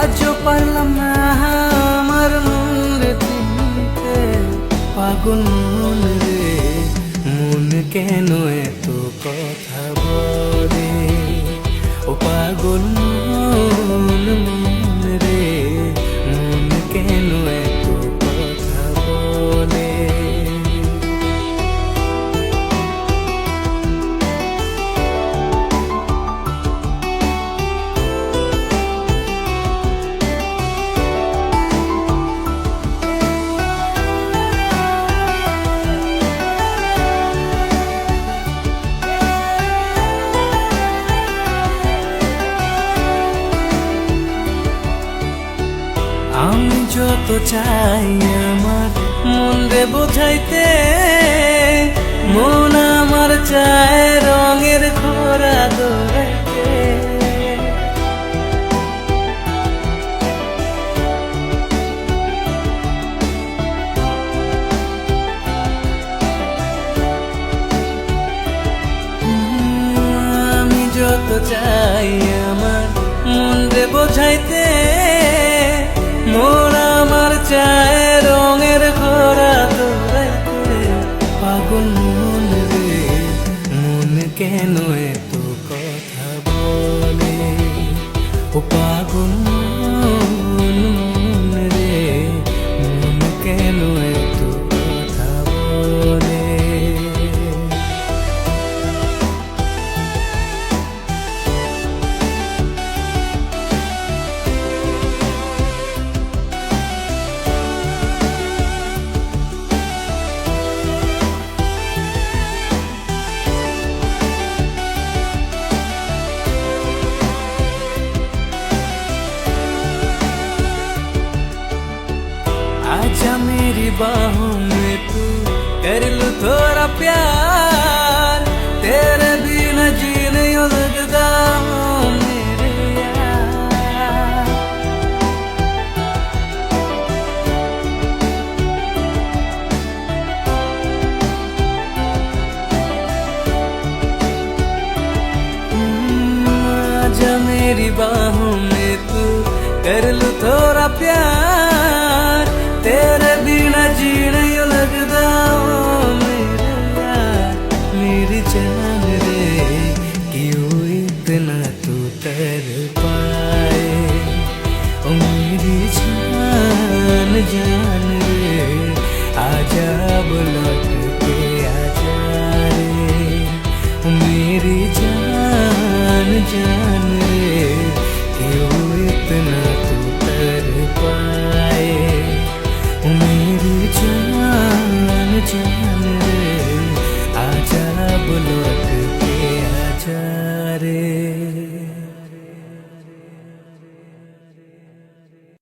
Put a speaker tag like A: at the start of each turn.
A: আজও পারলাম না, আমার মন রে চিনতে পাগল মন রে। মন কেন এত কথা বলে? ও পাগল যত চাই আমার মন রে বোঝাইতে। মন আমার চায় রঙের খোরা দৌড়াইতে আমি যত চাই আমার মন রে বোঝাইতে। बाहों में तू कर लू थोड़ा प्यार। तेरे बिना जी नहीं लगता मेरे यार। आजा मेरी बाहों में तू कर लू थोड़ा प्यार। बिना जी नहीं लगता ओ मेरे मेरी जान रे, क्यों इतना तू तर पाए? ओ जान जान रे, आजा बुलट के आजा रे। जान जान रे, क्यों इतना तू तर पाए?